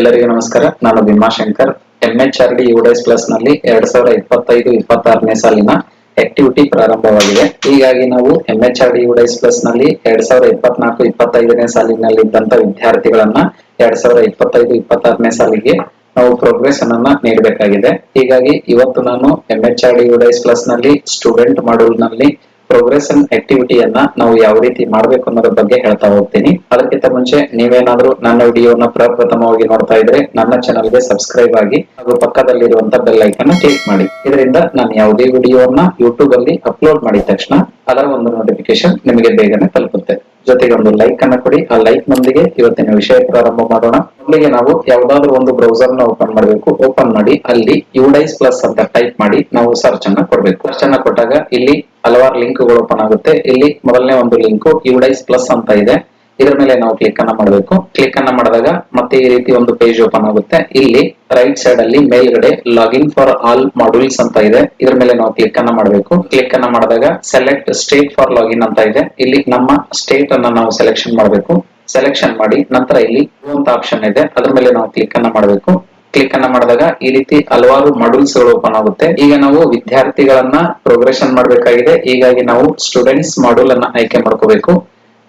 ಎಲ್ಲರಿಗೂ ನಮಸ್ಕಾರ. ನಾನು ಭೀಮಾಶಂಕರ್ ಎಂಎಚ್ಆರ್ ಡಿ ಯುಡೈಸ್ ಪ್ಲಸ್ನಲ್ಲಿ ಎರಡ್ ಸಾವಿರದ ಇಪ್ಪತ್ತೈದು, ಇಪ್ಪತ್ತಾರನೇ ಸಾಲಿನ ಆಕ್ಟಿವಿಟಿ ಪ್ರಾರಂಭವಾಗಿದೆ. ಹೀಗಾಗಿ ನಾವು ಎಂಎಚ್ಆರ್ ಡಿ ಯುಡೈಸ್ ಪ್ಲಸ್ನಲ್ಲಿ ಎರಡ್ ಸಾವಿರದ ಇಪ್ಪತ್ನಾಲ್ಕು, ಇಪ್ಪತ್ತೈದನೇ ಸಾಲಿನಲ್ಲಿ ಇದ್ದಂತ ವಿದ್ಯಾರ್ಥಿಗಳನ್ನ ಎರಡ್ ಸಾವಿರದ ಇಪ್ಪತ್ತೈದು, ಇಪ್ಪತ್ತಾರನೇ ಸಾಲಿಗೆ ನಾವು ಪ್ರೋಗ್ರೆಸ್ ಅನ್ನ ನೀಡಬೇಕಾಗಿದೆ. ಹೀಗಾಗಿ ಇವತ್ತು ನಾನು ಎಂಎಚ್ಆರ್ ಡಿ ಯುಡೈಸ್ ಪ್ಲಸ್ನಲ್ಲಿ ಸ್ಟೂಡೆಂಟ್ ಮಾಡ್ಯೂಲ್ನಲ್ಲಿ ಪ್ರೋಗ್ರೆಷನ್ ಆಕ್ಟಿವಿಟಿಯನ್ನ ನಾವು ಯಾವ ರೀತಿ ಮಾಡ್ಬೇಕು ಅನ್ನೋದ್ರ ಬಗ್ಗೆ ಹೇಳ್ತಾ ಹೋಗ್ತೀನಿ. ಅದಕ್ಕಿಂತ ಮುಂಚೆ ನೀವೇನಾದ್ರೂ ನನ್ನ ವಿಡಿಯೋನ ಪ್ರಪ್ರಥಮವಾಗಿ ನೋಡ್ತಾ ಇದ್ರೆ ನನ್ನ ಚಾನಲ್ಗೆ ಸಬ್ಸ್ಕ್ರೈಬ್ ಆಗಿ ಹಾಗೂ ಪಕ್ಕದಲ್ಲಿರುವಂತ ಬೆಲ್ ಐಕನ್ ಕ್ಲಿಕ್ ಮಾಡಿ. ಇದರಿಂದ ನಾನು ಯಾವುದೇ ವಿಡಿಯೋನ ಯೂಟ್ಯೂಬ್ ಅಲ್ಲಿ ಅಪ್ಲೋಡ್ ಮಾಡಿದ ತಕ್ಷಣ ಅದರ ಒಂದು ನೋಟಿಫಿಕೇಶನ್ ನಿಮಗೆ ಬೇಗನೆ ತಲುಪುತ್ತೆ. ಜೊತೆಗೆ ಒಂದು ಲೈಕ್ ಅನ್ನ ಕೊಡಿ. ಆ ಲೈಕ್ ನೊಂದಿಗೆ ಇವತ್ತಿನ ವಿಷಯ ಪ್ರಾರಂಭ ಮಾಡೋಣ. ಮೊದಲಿಗೆ ನಾವು ಯಾವ್ದಾದ್ರು ಒಂದು ಬ್ರೌಸರ್ನ ಓಪನ್ ಮಾಡಬೇಕು. ಓಪನ್ ಮಾಡಿ, ಅಲ್ಲಿ ಯುಡೈಸ್ ಪ್ಲಸ್ ಅಂತ ಟೈಪ್ ಮಾಡಿ ನಾವು ಸರ್ಚ್ ಅನ್ನ ಕೊಡ್ಬೇಕು. ಸರ್ಚ್ ಅನ್ನ ಕೊಟ್ಟಾಗ ಇಲ್ಲಿ ಹಲವಾರು ಲಿಂಕ್ಗಳು ಓಪನ್ ಆಗುತ್ತೆ. ಇಲ್ಲಿ ಮೊದಲನೇ ಒಂದು ಲಿಂಕ್ ಯುಡೈಸ್ ಪ್ಲಸ್ ಅಂತ ಇದೆ. ಇದರ ಮೇಲೆ ನಾವು ಕ್ಲಿಕ್ ಅನ್ನ ಮಾಡಬೇಕು. ಕ್ಲಿಕ್ ಅನ್ನ ಮಾಡಿದಾಗ ಮತ್ತೆ ಈ ರೀತಿ ಒಂದು ಪೇಜ್ ಓಪನ್ ಆಗುತ್ತೆ. ಇಲ್ಲಿ ರೈಟ್ ಸೈಡ್ ಅಲ್ಲಿ ಮೇಲ್ಗಡೆ ಲಾಗಿನ್ ಫಾರ್ ಆಲ್ ಮಾಡ್ಯೂಲ್ಸ್ ಅಂತ ಇದೆ. ಇದರ ಮೇಲೆ ನಾವು ಕ್ಲಿಕ್ ಅನ್ನ ಮಾಡಬೇಕು. ಕ್ಲಿಕ್ ಅನ್ನ ಮಾಡಿದಾಗ ಸೆಲೆಕ್ಟ್ ಸ್ಟೇಟ್ ಫಾರ್ ಲಾಗಿನ್ ಅಂತ ಇದೆ. ಇಲ್ಲಿ ನಮ್ಮ ಸ್ಟೇಟ್ ಅನ್ನ ನಾವು ಸೆಲೆಕ್ಷನ್ ಮಾಡಬೇಕು. ಸೆಲೆಕ್ಷನ್ ಮಾಡಿ ನಂತರ ಇಲ್ಲಿ ಅಂತ ಆಪ್ಷನ್ ಇದೆ. ಅದ್ರ ಮೇಲೆ ನಾವು ಕ್ಲಿಕ್ ಅನ್ನ ಮಾಡಬೇಕು. ಕ್ಲಿಕ್ ಅನ್ನ ಮಾಡಿದಾಗ ಈ ರೀತಿ ಹಲವಾರು ಮಾಡ್ಯೂಲ್ಸ್ಗಳು ಓಪನ್ ಆಗುತ್ತೆ. ಈಗ ನಾವು ವಿದ್ಯಾರ್ಥಿಗಳನ್ನ ಪ್ರೋಗ್ರೆಷನ್ ಮಾಡಬೇಕಾಗಿದೆ. ಹೀಗಾಗಿ ನಾವು ಸ್ಟೂಡೆಂಟ್ಸ್ ಮಾಡ್ಯೂಲ್ ಅನ್ನ ಆಯ್ಕೆ ಮಾಡ್ಕೋಬೇಕು.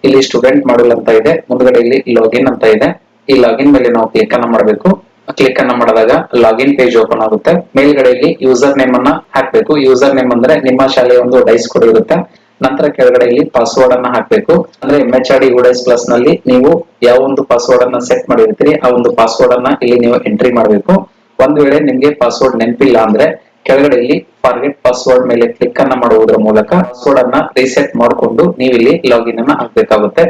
ಇಲ್ಲಿ ಸ್ಟೂಡೆಂಟ್ ಮಾಡ್ಯೂಲ್ ಅಂತ ಇದೆ. ಮುಂದ್ಗಡೆ ಇಲ್ಲಿ ಲಾಗಿನ್ ಅಂತ ಇದೆ. ಈ ಲಾಗಿನ್ ಮೇಲೆ ನಾವು ಕ್ಲಿಕ್ ಅನ್ನ ಮಾಡಬೇಕು. ಕ್ಲಿಕ್ ಅನ್ನ ಮಾಡಿದಾಗ ಲಾಗಿನ್ ಪೇಜ್ ಓಪನ್ ಆಗುತ್ತೆ. ಮೇಲ್ಗಡೆ ಇಲ್ಲಿ ಯೂಸರ್ ನೇಮ್ ಅನ್ನ ಹಾಕ್ಬೇಕು. ಯೂಸರ್ ನೇಮ್ ಅಂದ್ರೆ ನಿಮ್ಮ ಶಾಲೆಯ ಒಂದು ಡೈಸ್ ಕೋಡ್ ಇರುತ್ತೆ. ನಂತರ ಕೆಳಗಡೆ ಇಲ್ಲಿ ಪಾಸ್ವರ್ಡ್ ಅನ್ನ ಹಾಕ್ಬೇಕು. ಅಂದ್ರೆ M H R D UDISE ಪ್ಲಸ್ನಲ್ಲಿ ನೀವು ಯಾವ ಒಂದು ಪಾಸ್ವರ್ಡ್ ಅನ್ನ ಸೆಟ್ ಮಾಡಿರ್ತೀರಿ, ಆ ಒಂದು ಪಾಸ್ವರ್ಡ್ ಅನ್ನ ಇಲ್ಲಿ ನೀವು ಎಂಟ್ರಿ ಮಾಡಬೇಕು. ಒಂದ್ ವೇಳೆ ನಿಮ್ಗೆ ಪಾಸ್ವರ್ಡ್ ನೆನಪಿಲ್ಲ ಅಂದ್ರೆ ಕೆಳಗಡೆ ಇಲ್ಲಿ ಫಾರ್ಗೆಟ್ ಪಾಸ್ವರ್ಡ್ ಮೇಲೆ ಕ್ಲಿಕ್ ಅನ್ನ ಮಾಡುವುದರ ಮೂಲಕ ಪಾಸ್ವರ್ಡ್ ಅನ್ನ ರೀಸೆಟ್ ಮಾಡಿಕೊಂಡು ನೀವು ಇಲ್ಲಿ ಲಾಗಿನ್ ಅನ್ನ ಹಾಕ್ಬೇಕಾಗುತ್ತೆ.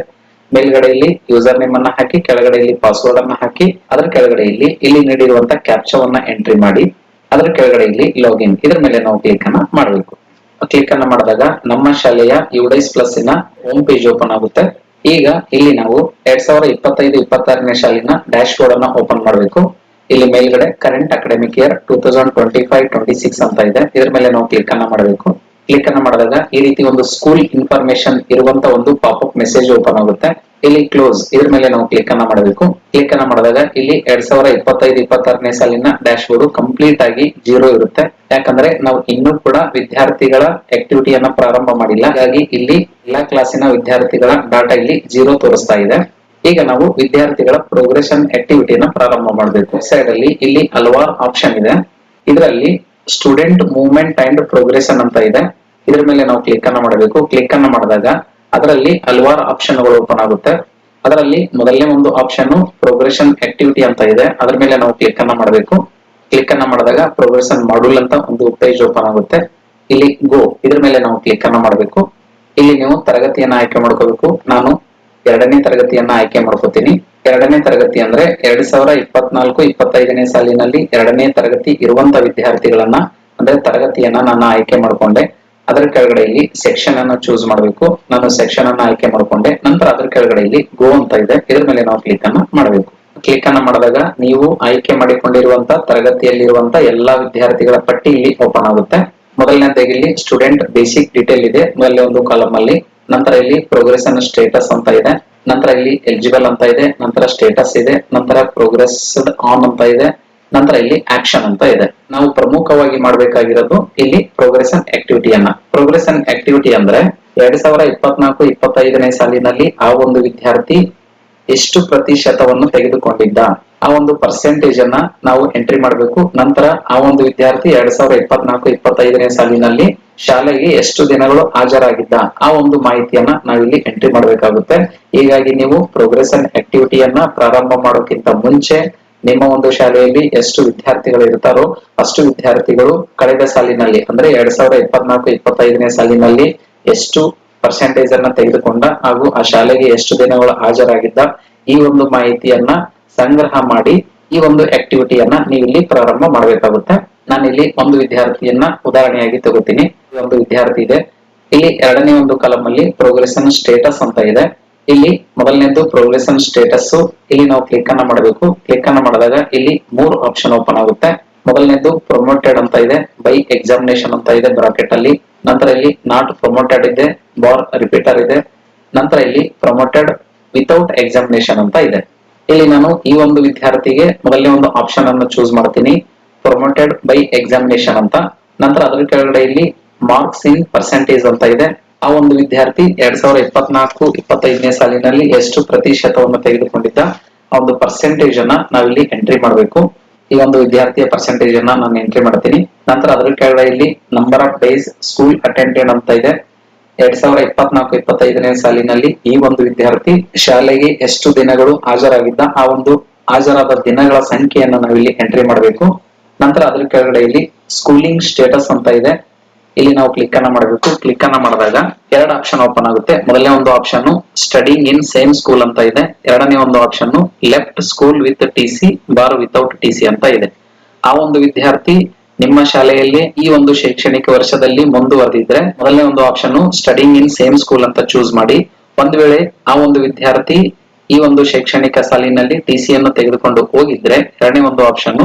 ಮೇಲ್ಗಡೆ ಇಲ್ಲಿ ಯೂಸರ್ ನೇಮ್ ಅನ್ನ ಹಾಕಿ ಕೆಳಗಡೆ ಇಲ್ಲಿ ಪಾಸ್ವರ್ಡ್ ಅನ್ನ ಹಾಕಿ, ಅದರ ಕೆಳಗಡೆ ಇಲ್ಲಿ ಇಲ್ಲಿ ನೀಡಿರುವಂತ ಕ್ಯಾಪ್ಚವನ್ನ ಎಂಟ್ರಿ ಮಾಡಿ, ಅದರ ಕೆಳಗಡೆ ಇಲ್ಲಿ ಲಾಗಿನ್ ಇದರ ಮೇಲೆ ನಾವು ಕ್ಲಿಕ್ ಅನ್ನ ಮಾಡಬೇಕು. ಕ್ಲಿಕ್ ಅನ್ನ ಮಾಡಿದಾಗ ನಮ್ಮ ಶಾಲೆಯ ಯುಡೈಸ್ ಪ್ಲಸ್ನ ಹೋಮ್ ಪೇಜ್ ಓಪನ್ ಆಗುತ್ತೆ. ಈಗ ಇಲ್ಲಿ ನಾವು ಎರಡ್ ಸಾವಿರದ ಇಪ್ಪತ್ತೈದು, ಇಪ್ಪತ್ತಾರನೇ ಶಾಲಿನ ಡ್ಯಾಶ್ ಬೋರ್ಡ್ ಅನ್ನ ಓಪನ್ ಮಾಡಬೇಕು. ಇಲ್ಲಿ ಮೇಲ್ಗಡೆ current academic year two thousand twenty five twenty six ಅಂತ ಇದೆ. ಇದರ ಮೇಲೆ ನಾವು ಕ್ಲಿಕ್ ಅನ್ನ ಮಾಡಬೇಕು. ಕ್ಲಿಕ್ ಅನ್ನ ಮಾಡಿದಾಗ ಈ ರೀತಿ ಒಂದು ಸ್ಕೂಲ್ ಇನ್ಫಾರ್ಮೇಶನ್ ಇರುವಂತ ಒಂದು ಪಾಪ್ಅಪ್ ಮೆಸೇಜ್ ಓಪನ್ ಆಗುತ್ತೆ. ಇಲ್ಲಿ ಕ್ಲೋಸ್ ಇದ್ರ ಮೇಲೆ ನಾವು ಕ್ಲಿಕ್ ಅನ್ನ ಮಾಡಬೇಕು. ಕ್ಲಿಕ್ ಅನ್ನ ಮಾಡಿದಾಗ ಇಲ್ಲಿ ಎರಡ್ ಸಾವಿರದ ಇಪ್ಪತ್ತೈದು, ಇಪ್ಪತ್ತಾರನೇ ಸಾಲಿನ ಡ್ಯಾಶ್ ಬೋರ್ಡ್ ಕಂಪ್ಲೀಟ್ ಆಗಿ ಜೀರೋ ಇರುತ್ತೆ. ಯಾಕಂದ್ರೆ ನಾವು ಇನ್ನೂ ಕೂಡ ವಿದ್ಯಾರ್ಥಿಗಳ ಆಕ್ಟಿವಿಟಿಯನ್ನ ಪ್ರಾರಂಭ ಮಾಡಿಲ್ಲ. ಹಾಗಾಗಿ ಇಲ್ಲಿ ಎಲ್ಲಾ ಕ್ಲಾಸಿನ ವಿದ್ಯಾರ್ಥಿಗಳ ಡಾಟಾ ಇಲ್ಲಿ ಜೀರೋ ತೋರಿಸ್ತಾ ಇದೆ. ಈಗ ನಾವು ವಿದ್ಯಾರ್ಥಿಗಳ ಪ್ರೋಗ್ರೆಷನ್ ಆಕ್ಟಿವಿಟಿಯನ್ನ ಪ್ರಾರಂಭ ಮಾಡಬೇಕು. ಸೈಡ್ ಅಲ್ಲಿ ಇಲ್ಲಿ ಹಲವಾರು ಆಪ್ಷನ್ ಇದೆ. ಇದರಲ್ಲಿ ಸ್ಟೂಡೆಂಟ್ ಮೂವ್ಮೆಂಟ್ ಅಂಡ್ ಪ್ರೋಗ್ರೆಷನ್ ಅಂತ ಇದೆ. ಇದ್ರ ಮೇಲೆ ನಾವು ಕ್ಲಿಕ್ ಅನ್ನ ಮಾಡಬೇಕು. ಕ್ಲಿಕ್ ಅನ್ನ ಮಾಡಿದಾಗ ಅದರಲ್ಲಿ ಹಲವಾರು ಆಪ್ಷನ್ಗಳು ಓಪನ್ ಆಗುತ್ತೆ. ಅದರಲ್ಲಿ ಮೊದಲನೇ ಒಂದು ಆಪ್ಷನ್ ಪ್ರೋಗ್ರೆಷನ್ ಆಕ್ಟಿವಿಟಿ ಅಂತ ಇದೆ. ಅದ್ರ ಮೇಲೆ ನಾವು ಕ್ಲಿಕ್ ಅನ್ನ ಮಾಡಬೇಕು. ಕ್ಲಿಕ್ ಅನ್ನ ಮಾಡಿದಾಗ ಪ್ರೋಗ್ರೆಷನ್ ಮಾಡ್ಯೂಲ್ ಅಂತ ಒಂದು ಪೇಜ್ ಓಪನ್ ಆಗುತ್ತೆ. ಇಲ್ಲಿ ಗೋ ಇದ್ರ ಮೇಲೆ ನಾವು ಕ್ಲಿಕ್ ಅನ್ನ ಮಾಡಬೇಕು. ಇಲ್ಲಿ ನೀವು ತರಗತಿಯನ್ನ ಆಯ್ಕೆ ಮಾಡ್ಕೋಬೇಕು. ನಾನು ಎರಡನೇ ತರಗತಿಯನ್ನ ಆಯ್ಕೆ ಮಾಡ್ಕೋತೀನಿ. ಎರಡನೇ ತರಗತಿ ಅಂದ್ರೆ ಎರಡ್ ಸಾವಿರ ಇಪ್ಪತ್ನಾಲ್ಕು, ಇಪ್ಪತ್ತೈದನೇ ಸಾಲಿನಲ್ಲಿ ಎರಡನೇ ತರಗತಿ ಇರುವಂತ ವಿದ್ಯಾರ್ಥಿಗಳನ್ನ, ಅಂದ್ರೆ ತರಗತಿಯನ್ನ ನಾನು ಆಯ್ಕೆ ಮಾಡ್ಕೊಂಡೆ. ಅದರ ಕೆಳಗಡೆ ಇಲ್ಲಿ ಸೆಕ್ಷನ್ ಅನ್ನ ಚೂಸ್ ಮಾಡಬೇಕು. ನಾನು ಸೆಕ್ಷನ್ ಅನ್ನ ಆಯ್ಕೆ ಮಾಡ್ಕೊಂಡೆ. ನಂತರ ಅದರ ಕೆಳಗಡೆ ಇಲ್ಲಿ ಗೋ ಅಂತ ಇದೆ. ಇದ್ರ ಮೇಲೆ ನಾವು ಕ್ಲಿಕ್ ಅನ್ನ ಮಾಡಬೇಕು. ಕ್ಲಿಕ್ ಅನ್ನ ಮಾಡಿದಾಗ ನೀವು ಆಯ್ಕೆ ಮಾಡಿಕೊಂಡಿರುವಂತ, ತರಗತಿಯಲ್ಲಿರುವಂತ ಎಲ್ಲಾ ವಿದ್ಯಾರ್ಥಿಗಳ ಪಟ್ಟಿ ಇಲ್ಲಿ ಓಪನ್ ಆಗುತ್ತೆ. ಮೊದಲನೇದಾಗಿ ಇಲ್ಲಿ ಸ್ಟೂಡೆಂಟ್ ಬೇಸಿಕ್ ಡೀಟೇಲ್ ಇದೆ. ಮೊದಲ ಒಂದು ಕಾಲಮ್ ಅಲ್ಲಿ. ನಂತರ ಇಲ್ಲಿ ಪ್ರೋಗ್ರೆಸ್ ಅನ್ನ ಸ್ಟೇಟಸ್ ಅಂತ ಇದೆ. ನಂತರ ಇಲ್ಲಿ ಎಲಿಜಿಬಲ್ ಅಂತ ಇದೆ. ನಂತರ ಸ್ಟೇಟಸ್ ಇದೆ. ನಂತರ ಪ್ರೋಗ್ರೆಸ್ ಆನ್ ಅಂತ ಇದೆ. ನಂತರ ಇಲ್ಲಿ ಆಕ್ಷನ್ ಅಂತ ಇದೆ. ನಾವು ಪ್ರಮುಖವಾಗಿ ಮಾಡಬೇಕಾಗಿರೋದು ಇಲ್ಲಿ ಪ್ರೋಗ್ರೆಷನ್ ಆಕ್ಟಿವಿಟಿಯನ್ನ ಅನ್ ಆಕ್ಟಿವಿಟಿ ಅಂದ್ರೆ ಎರಡ್ ಸಾವಿರ ಇಪ್ಪತ್ನಾಲ್ಕು, ಇಪ್ಪತ್ತೈದನೇ ಸಾಲಿನಲ್ಲಿ ಆ ಒಂದು ವಿದ್ಯಾರ್ಥಿ ಎಷ್ಟು ಪ್ರತಿಶತವನ್ನು ತೆಗೆದುಕೊಂಡಿದ್ದ? ಆ ಒಂದು ಪರ್ಸೆಂಟೇಜ್ ಅನ್ನ ನಾವು ಎಂಟ್ರಿ ಮಾಡಬೇಕು. ನಂತರ ಆ ಒಂದು ವಿದ್ಯಾರ್ಥಿ ಎರಡ್ ಸಾವಿರದ ಇಪ್ಪತ್ನಾಲ್ಕು, ಇಪ್ಪತ್ತೈದನೇ ಸಾಲಿನಲ್ಲಿ ಶಾಲೆಗೆ ಎಷ್ಟು ದಿನಗಳು ಹಾಜರಾಗಿದ್ದ ಆ ಒಂದು ಮಾಹಿತಿಯನ್ನ ನಾವಿಲ್ಲಿ ಎಂಟ್ರಿ ಮಾಡಬೇಕಾಗುತ್ತೆ. ಹೀಗಾಗಿ ನೀವು ಪ್ರೋಗ್ರೆಸನ್ ಆಕ್ಟಿವಿಟಿಯನ್ನ ಪ್ರಾರಂಭ ಮಾಡೋಕ್ಕಿಂತ ಮುಂಚೆ ನಿಮ್ಮ ಒಂದು ಶಾಲೆಯಲ್ಲಿ ಎಷ್ಟು ವಿದ್ಯಾರ್ಥಿಗಳು ಇರ್ತಾರೋ ಅಷ್ಟು ವಿದ್ಯಾರ್ಥಿಗಳು ಕಳೆದ ಸಾಲಿನಲ್ಲಿ, ಅಂದ್ರೆ ಎರಡ್ ಸಾವಿರದ ಇಪ್ಪತ್ನಾಲ್ಕು, ಇಪ್ಪತ್ತೈದನೇ ಸಾಲಿನಲ್ಲಿ ಎಷ್ಟು ಪರ್ಸೆಂಟೇಜ್ ಅನ್ನ ತೆಗೆದುಕೊಂಡ ಹಾಗೂ ಆ ಶಾಲೆಗೆ ಎಷ್ಟು ದಿನಗಳು ಹಾಜರಾಗಿದ್ದ ಈ ಒಂದು ಮಾಹಿತಿಯನ್ನ ಸಂಗ್ರಹ ಮಾಡಿ ಈ ಒಂದು ಆಕ್ಟಿವಿಟಿಯನ್ನ ನೀವು ಇಲ್ಲಿ ಪ್ರಾರಂಭ ಮಾಡಬೇಕಾಗುತ್ತೆ. ನಾನು ಇಲ್ಲಿ ಒಂದು ವಿದ್ಯಾರ್ಥಿಯನ್ನ ಉದಾಹರಣೆಯಾಗಿ ತಗೋತೀನಿ. ಒಂದು ವಿದ್ಯಾರ್ಥಿ ಇದೆ. ಇಲ್ಲಿ ಎರಡನೇ ಒಂದು ಕಾಲಮ್ ಅಲ್ಲಿ ಪ್ರೋಗ್ರೆಸನ್ ಸ್ಟೇಟಸ್ ಅಂತ ಇದೆ. ಇಲ್ಲಿ ಮೊದಲನೇದು ಪ್ರೋಗ್ರೆಸನ್ ಸ್ಟೇಟಸ್ ಇಲ್ಲಿ ನಾವು ಕ್ಲಿಕ್ ಅನ್ನ ಮಾಡಬೇಕು. ಕ್ಲಿಕ್ ಅನ್ನ ಮಾಡಿದಾಗ ಇಲ್ಲಿ ಮೂರು ಆಪ್ಷನ್ ಓಪನ್ ಆಗುತ್ತೆ. ಮೊದಲನೇದು ಪ್ರೊಮೋಟೆಡ್ ಅಂತ ಇದೆ. ಬೈ ಎಕ್ಸಾಮಿನೇಷನ್ ಅಂತ ಇದೆ ಬ್ರಾಕೆಟ್ ಅಲ್ಲಿ. ನಂತರ ಇಲ್ಲಿ ನಾಟ್ ಪ್ರೊಮೋಟೆಡ್ ಇದೆ. ಬಾರ್ ರಿಪೀಟರ್ ಇದೆ. ನಂತರ ಇಲ್ಲಿ ಪ್ರೊಮೋಟೆಡ್ ವಿತೌಟ್ ಎಕ್ಸಾಮಿನೇಷನ್ ಅಂತ ಇದೆ. ಇಲ್ಲಿ ನಾನು ಈ ಒಂದು ವಿದ್ಯಾರ್ಥಿಗೆ ಮೊದಲನೇ ಒಂದು ಆಪ್ಷನ್ ಅನ್ನು ಚೂಸ್ ಮಾಡ್ತೀನಿ. ಪ್ರೊಮೋಟೆಡ್ ಬೈ ಎಕ್ಸಾಮಿನೇಷನ್ ಅಂತ. ನಂತರ ಅದರ ಕೆಳಗಡೆ ಇಲ್ಲಿ ಮಾರ್ಕ್ಸ್ ಇನ್ ಪರ್ಸೆಂಟೇಜ್ ಅಂತ ಇದೆ. ಆ ಒಂದು ವಿದ್ಯಾರ್ಥಿ ಎರಡ್ ಸಾವಿರದ ಇಪ್ಪತ್ನಾಲ್ಕು, ಇಪ್ಪತ್ತೈದನೇ ಸಾಲಿನಲ್ಲಿ ಎಷ್ಟು ಪ್ರತಿಶತವನ್ನು ತೆಗೆದುಕೊಂಡಿದ್ದ? ಆ ಒಂದು ಪರ್ಸೆಂಟೇಜ್ ಅನ್ನ ನಾವಿಲ್ಲಿ ಎಂಟ್ರಿ ಮಾಡಬೇಕು. ಈ ಒಂದು ವಿದ್ಯಾರ್ಥಿಯ ಪರ್ಸೆಂಟೇಜ್ ಅನ್ನ ನಾನು ಎಂಟ್ರಿ ಮಾಡ್ತೀನಿ. ನಂತರ ಅದರ ಕೆಳಗಡೆ ಇಲ್ಲಿ number of days school attended ಅಂತ ಇದೆ. ಎರಡ್ ಸಾವಿರದ ಇಪ್ಪತ್ನಾಲ್ಕು, ಇಪ್ಪತ್ತೈದನೇ ಸಾಲಿನಲ್ಲಿ ಈ ಒಂದು ವಿದ್ಯಾರ್ಥಿ ಶಾಲೆಗೆ ಎಷ್ಟು ದಿನಗಳು ಹಾಜರಾಗಿದ್ದ, ಆ ಒಂದು ಹಾಜರಾದ ದಿನಗಳ ಸಂಖ್ಯೆಯನ್ನು ನಾವಿಲ್ಲಿ ಎಂಟ್ರಿ ಮಾಡಬೇಕು. ನಂತರ ಅದ್ರ ಕೆಳಗಡೆ ಇಲ್ಲಿ ಸ್ಕೂಲಿಂಗ್ ಸ್ಟೇಟಸ್ ಅಂತ ಇದೆ. ಇಲ್ಲಿ ನಾವು ಕ್ಲಿಕ್ ಅನ್ನ ಮಾಡಬೇಕು. ಕ್ಲಿಕ್ ಅನ್ನ ಮಾಡಿದಾಗ ಎರಡು ಆಪ್ಷನ್ ಓಪನ್ ಆಗುತ್ತೆ. ಮೊದಲನೇ ಒಂದು option studying in same school ಅಂತ ಇದೆ. ಎರಡನೇ ಒಂದು option left school with T C bar without T C ಅಂತ ಇದೆ. ಆ ಒಂದು ವಿದ್ಯಾರ್ಥಿ ನಿಮ್ಮ ಶಾಲೆಯಲ್ಲಿ ಈ ಒಂದು ಶೈಕ್ಷಣಿಕ ವರ್ಷದಲ್ಲಿ ಮುಂದುವರೆದಿದ್ರೆ ಮೊದಲನೇ ಒಂದು option studying in same school ಅಂತ ಚೂಸ್ ಮಾಡಿ. ಒಂದ್ ವೇಳೆ ಆ ಒಂದು ವಿದ್ಯಾರ್ಥಿ ಈ ಒಂದು ಶೈಕ್ಷಣಿಕ ಸಾಲಿನಲ್ಲಿ ಟಿ ಸಿ ಅನ್ನು ತೆಗೆದುಕೊಂಡು ಹೋಗಿದ್ರೆ ಎರಡನೇ ಒಂದು option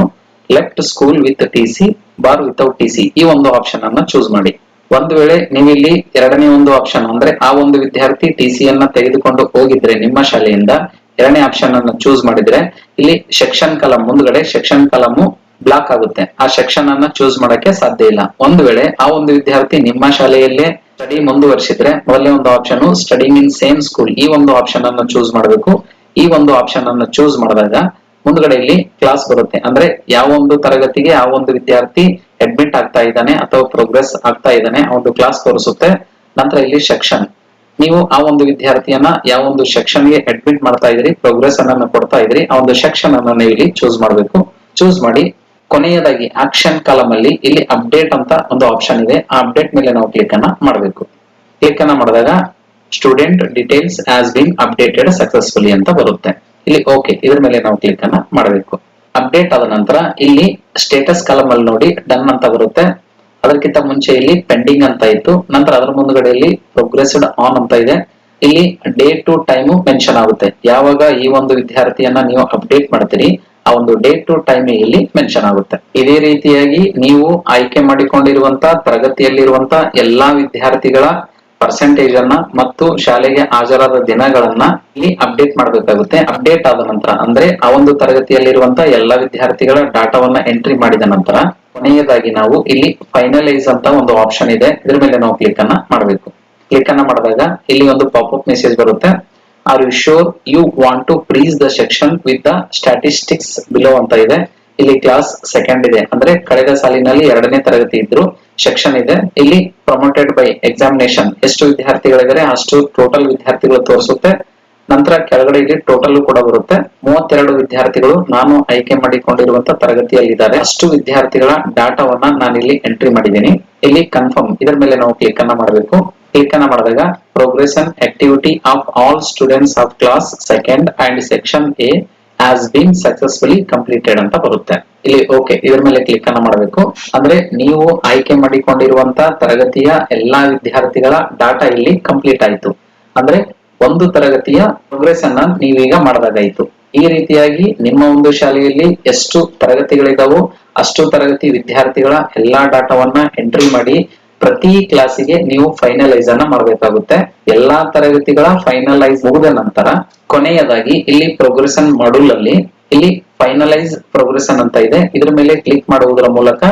left school with T C bar without T C ಈ ಒಂದು ಆಪ್ಷನ್ ಅನ್ನ ಚೂಸ್ ಮಾಡಿ. ಒಂದು ವೇಳೆ ನೀವಿಲ್ಲಿ ಎರಡನೇ ಒಂದು ಆಪ್ಷನ್ ಅಂದ್ರೆ ಆ ಒಂದು ವಿದ್ಯಾರ್ಥಿ ಟಿ ಸಿ ಅನ್ನ ತೆಗೆದುಕೊಂಡು ಹೋಗಿದ್ರೆ ನಿಮ್ಮ ಶಾಲೆಯಿಂದ ಎರಡನೇ ಆಪ್ಷನ್ ಅನ್ನು ಚೂಸ್ ಮಾಡಿದ್ರೆ ಇಲ್ಲಿ ಸೆಕ್ಷನ್ ಕಲಂ ಮುಂದ್ಗಡೆ ಸೆಕ್ಷನ್ ಕಲಮು ಬ್ಲಾಕ್ ಆಗುತ್ತೆ. ಆ ಸೆಕ್ಷನ್ ಅನ್ನ ಚೂಸ್ ಮಾಡಕ್ಕೆ ಸಾಧ್ಯ ಇಲ್ಲ. ಒಂದು ವೇಳೆ ಆ ಒಂದು ವಿದ್ಯಾರ್ಥಿ ನಿಮ್ಮ ಶಾಲೆಯಲ್ಲೇ ಸ್ಟಡಿ ಮುಂದುವರಿಸಿದ್ರೆ ಮೊದಲನೇ ಒಂದು option studying in same school ಈ ಒಂದು ಆಪ್ಷನ್ ಅನ್ನು ಚೂಸ್ ಮಾಡಬೇಕು. ಈ ಒಂದು ಆಪ್ಷನ್ ಅನ್ನು ಚೂಸ್ ಮಾಡಿದಾಗ ಮುಂದ್ಗಡೆ ಇಲ್ಲಿ ಕ್ಲಾಸ್ ಬರುತ್ತೆ. ಅಂದ್ರೆ ಯಾವ ಒಂದು ತರಗತಿಗೆ ಯಾವ ಒಂದು ವಿದ್ಯಾರ್ಥಿ ಅಡ್ಮಿಟ್ ಆಗ್ತಾ ಇದ್ದಾನೆ ಅಥವಾ ಪ್ರೋಗ್ರೆಸ್ ಆಗ್ತಾ ಇದ್ದಾನೆ, ಆ ಒಂದು ಕ್ಲಾಸ್ ತೋರಿಸುತ್ತೆ. ನಂತರ ಇಲ್ಲಿ ಸೆಕ್ಷನ್ ನೀವು ಆ ಒಂದು ವಿದ್ಯಾರ್ಥಿಯನ್ನ ಯಾವ ಒಂದು ಸೆಕ್ಷನ್ಗೆ ಅಡ್ಮಿಟ್ ಮಾಡ್ತಾ ಇದ್ರಿ ಪ್ರೋಗ್ರೆಸ್ ಅನ್ನ ಕೊಡ್ತಾ ಇದ್ರಿ, ಆ ಒಂದು ಸೆಕ್ಷನ್ ಅನ್ನ ಇಲ್ಲಿ ಚೂಸ್ ಮಾಡಬೇಕು. ಚೂಸ್ ಮಾಡಿ ಕೊನೆಯದಾಗಿ ಆಕ್ಷನ್ ಕಾಲಮ್ ಅಲ್ಲಿ ಇಲ್ಲಿ ಅಪ್ಡೇಟ್ ಅಂತ ಒಂದು ಆಪ್ಷನ್ ಇದೆ. ಆ ಅಪ್ಡೇಟ್ ಮೇಲೆ ನಾವು ಕ್ಲಿಕ್ ಅನ್ನ ಮಾಡಬೇಕು. ಕ್ಲಿಕ್ ಅನ್ನ ಮಾಡಿದಾಗ student details has been updated successfully ಅಂತ ಬರುತ್ತೆ. ಇಲ್ಲಿ ಓಕೆ ಇದ್ರ ಮೇಲೆ ನಾವು ಕ್ಲಿಕ್ ಅನ್ನ ಮಾಡಬೇಕು. ಅಪ್ಡೇಟ್ ಆದ ನಂತರ ಇಲ್ಲಿ ಸ್ಟೇಟಸ್ ಕಾಲಮ್ ಅಲ್ಲಿ ನೋಡಿ ಡನ್ ಅಂತ ಬರುತ್ತೆ. ಅದಕ್ಕಿಂತ ಮುಂಚೆ ಇಲ್ಲಿ ಪೆಂಡಿಂಗ್ ಅಂತ ಇತ್ತು. ನಂತರ ಅದರ ಮುಂದುಗಡೆಯಲ್ಲಿ ಪ್ರೋಗ್ರೆಸ್ಡ್ ಆನ್ ಅಂತ ಇದೆ. ಇಲ್ಲಿ ಡೇ ಟು ಟೈಮು ಮೆನ್ಷನ್ ಆಗುತ್ತೆ. ಯಾವಾಗ ಈ ಒಂದು ವಿದ್ಯಾರ್ಥಿಯನ್ನ ನೀವು ಅಪ್ಡೇಟ್ ಮಾಡ್ತೀರಿ ಆ ಒಂದು ಡೇಟ್ ಟು ಟೈಮ್ ಇಲ್ಲಿ ಮೆನ್ಷನ್ ಆಗುತ್ತೆ. ಇದೇ ರೀತಿಯಾಗಿ ನೀವು ಆಯ್ಕೆ ಮಾಡಿಕೊಂಡಿರುವಂತ, ತರಗತಿಯಲ್ಲಿರುವಂತ ಎಲ್ಲಾ ವಿದ್ಯಾರ್ಥಿಗಳ ಪರ್ಸೆಂಟೇಜ್ ಅನ್ನ ಮತ್ತು ಶಾಲೆಗೆ ಹಾಜರಾದ ದಿನಗಳನ್ನ ಇಲ್ಲಿ ಅಪ್ಡೇಟ್ ಮಾಡಬೇಕಾಗುತ್ತೆ. ಅಪ್ಡೇಟ್ ಆದ ನಂತರ, ಅಂದ್ರೆ ಆ ಒಂದು ತರಗತಿಯಲ್ಲಿರುವಂತ ಎಲ್ಲಾ ವಿದ್ಯಾರ್ಥಿಗಳ ಡಾಟಾವನ್ನ ಎಂಟ್ರಿ ಮಾಡಿದ ನಂತರ, ಕೊನೆಯದಾಗಿ ನಾವು ಇಲ್ಲಿ ಫೈನಲೈಸ್ ಅಂತ ಒಂದು ಆಪ್ಷನ್ ಇದೆ. ಇದ್ರ ಮೇಲೆ ನಾವು ಕ್ಲಿಕ್ ಅನ್ನ ಮಾಡಬೇಕು. ಕ್ಲಿಕ್ ಅನ್ನ ಮಾಡಿದಾಗ ಇಲ್ಲಿ ಒಂದು ಪಾಪ್ ಅಪ್ ಮೆಸೇಜ್ ಬರುತ್ತೆ. Are you sure you want to press the section with the statistics below ಅಂತ ಇದೆ. ಇಲ್ಲಿ ಕ್ಲಾಸ್ ಸೆಕೆಂಡ್ ಇದೆ. ಅಂದ್ರೆ ಕಳೆದ ಸಾಲಿನಲ್ಲಿ ಎರಡನೇ ತರಗತಿ ಇದ್ರು ಸೆಕ್ಷನ್ ಇದೆ. ಇಲ್ಲಿ ಪ್ರಮೋಟೆಡ್ ಬೈ ಎಕ್ಸಾಮಿನೇಷನ್ ಎಷ್ಟು ವಿದ್ಯಾರ್ಥಿಗಳಿದ್ದಾರೆ? ಅಷ್ಟು ಟೋಟಲ್ ವಿದ್ಯಾರ್ಥಿಗಳು ತೋರಿಸುತ್ತೆ. ನಂತರ ಕೆಳಗಡೆ ಇಲ್ಲಿ ಟೋಟಲ್ ಕೂಡ ಬರುತ್ತೆ. ಮೂವತ್ತೆರಡು ವಿದ್ಯಾರ್ಥಿಗಳು ನಾನು ಆಯ್ಕೆ ಮಾಡಿಕೊಂಡಿರುವಂತ ತರಗತಿಯಲ್ಲಿದ್ದಾರೆ. ಅಷ್ಟು ವಿದ್ಯಾರ್ಥಿಗಳ ಡಾಟಾವನ್ನ ನಾನು ಇಲ್ಲಿ ಎಂಟ್ರಿ ಮಾಡಿದ್ದೀನಿ. ಇಲ್ಲಿ ಕನ್ಫರ್ಮ್ ಇದರ ಮೇಲೆ ನಾವು ಕ್ಲಿಕ್ ಅನ್ನ ಮಾಡಬೇಕು. ಕ್ಲಿಕ್ ಅನ್ನ ಮಾಡಿದಾಗ progression activity of all students of class second and section A has been successfully completed ಅಂತ ಬರುತ್ತೆ. ಇಲ್ಲಿ ಓಕೆ ಇದ್ರ ಮೇಲೆ ಕ್ಲಿಕ್ ಅನ್ನ ಮಾಡಬೇಕು. ಅಂದ್ರೆ ನೀವು ಆಯ್ಕೆ ಮಾಡಿಕೊಂಡಿರುವಂತ ತರಗತಿಯ ಎಲ್ಲಾ ವಿದ್ಯಾರ್ಥಿಗಳ ಡಾಟಾ ಇಲ್ಲಿ ಕಂಪ್ಲೀಟ್ ಆಯ್ತು. ಅಂದ್ರೆ ಒಂದು ತರಗತಿಯ ಪ್ರೋಗ್ರೆಸ್ ಅನ್ನ ನೀವೀಗ ಮಾಡದಾಗಾಯ್ತು. ಈ ರೀತಿಯಾಗಿ ನಿಮ್ಮ ಒಂದು ಶಾಲೆಯಲ್ಲಿ ಎಷ್ಟು ತರಗತಿಗಳಿದಾವೋ ಅಷ್ಟು ತರಗತಿ ವಿದ್ಯಾರ್ಥಿಗಳ ಎಲ್ಲಾ ಡಾಟಾವನ್ನ ಎಂಟ್ರಿ ಮಾಡಿ ಪ್ರತಿ ಕ್ಲಾಸಿಗೆ ನೀವು ಫೈನಲೈಸ್ ಅನ್ನ ಮಾಡಬೇಕಾಗುತ್ತೆ. ಎಲ್ಲಾ ತರಗತಿಗಳ ಫೈನಲೈಸ್ ಮುಗಿದ ನಂತರ ಕೊನೆಯದಾಗಿ ಇಲ್ಲಿ ಪ್ರೋಗ್ರೆಸನ್ ಮಾಡ್ಯೂಲ್ ಅಲ್ಲಿ ಇಲ್ಲಿ ಫೈನಲೈಸ್ ಪ್ರೋಗ್ರೆಷನ್ ಅಂತ ಇದೆ. ಇದ್ರ ಮೇಲೆ ಕ್ಲಿಕ್ ಮಾಡುವುದರ ಮೂಲಕ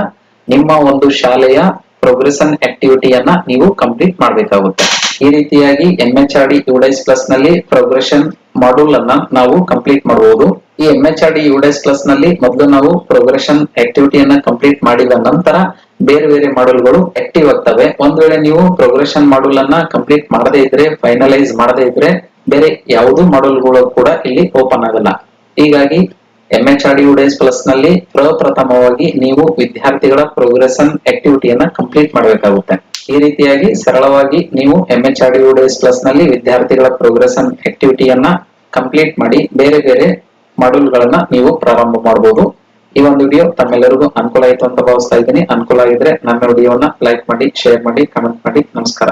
ನಿಮ್ಮ ಒಂದು ಶಾಲೆಯ ಪ್ರೋಗ್ರೆಸನ್ ಆಕ್ಟಿವಿಟಿಯನ್ನ ನೀವು ಕಂಪ್ಲೀಟ್ ಮಾಡಬೇಕಾಗುತ್ತೆ. ಈ ರೀತಿಯಾಗಿ M H R D UDISE ಪ್ಲಸ್ನಲ್ಲಿ progression module ಅನ್ನ ನಾವು ಕಂಪ್ಲೀಟ್ ಮಾಡಬಹುದು ಈ M H R D UDISE ಪ್ಲಸ್ನಲ್ಲಿ ಮೊದಲು ನಾವು ಪ್ರೋಗ್ರೆಷನ್ ಆಕ್ಟಿವಿಟಿಯನ್ನ ಕಂಪ್ಲೀಟ್ ಮಾಡಿದ ನಂತರ ಬೇರೆ ಬೇರೆ ಮಾಡ್ಯೂಲ್ಗಳು ಆಕ್ಟಿವ್ ಆಗ್ತವೆ. ಒಂದ್ ವೇಳೆ ನೀವು ಪ್ರೋಗ್ರೆಷನ್ ಮಾಡ್ಯೂಲ್ ಅನ್ನ ಕಂಪ್ಲೀಟ್ ಮಾಡದೇ ಇದ್ರೆ ಫೈನಲೈಸ್ ಮಾಡದೇ ಇದ್ರೆ, ಬೇರೆ ಯಾವುದು ಮಾಡ್ಯೂಲ್ಗಳು ಕೂಡ ಇಲ್ಲಿ ಓಪನ್ ಆಗಲ್ಲ. ಹೀಗಾಗಿ ಎಂ ಎಚ್ ಆರ್ ಡಿ ಪ್ಲಸ್ನಲ್ಲಿ ಪ್ರಪ್ರಥಮವಾಗಿ ನೀವು ವಿದ್ಯಾರ್ಥಿಗಳ ಪ್ರೋಗ್ರೆಷನ್ ಆಕ್ಟಿವಿಟಿಯನ್ನ ಕಂಪ್ಲೀಟ್ ಮಾಡಬೇಕಾಗುತ್ತೆ. ಈ ರೀತಿಯಾಗಿ ಸರಳವಾಗಿ ನೀವು ಎಂ ಎಚ್ ಆರ್ ಡಿ ಪ್ಲಸ್ನಲ್ಲಿ ವಿದ್ಯಾರ್ಥಿಗಳ ಪ್ರೋಗ್ರೆಸನ್ ಆಕ್ಟಿವಿಟಿಯನ್ನ ಕಂಪ್ಲೀಟ್ ಮಾಡಿ, ಬೇರೆ ಬೇರೆ ಮಾಡ್ಯೂಲ್ ಗಳನ್ನ ನೀವು ಪ್ರಾರಂಭ ಮಾಡಬಹುದು ಈ ಒಂದು ವಿಡಿಯೋ ತಮ್ಮೆಲ್ಲರಿಗೂ ಅನುಕೂಲ ಆಯಿತು ಅಂತ ಭಾವಿಸ್ತಾ ಇದ್ದೀನಿ. ಅನುಕೂಲ ಆಗಿದ್ರೆ ನನ್ನ ವಿಡಿಯೋವನ್ನ ಲೈಕ್ ಮಾಡಿ ಶೇರ್ ಮಾಡಿ ಕಮೆಂಟ್ ಮಾಡಿ. ನಮಸ್ಕಾರ.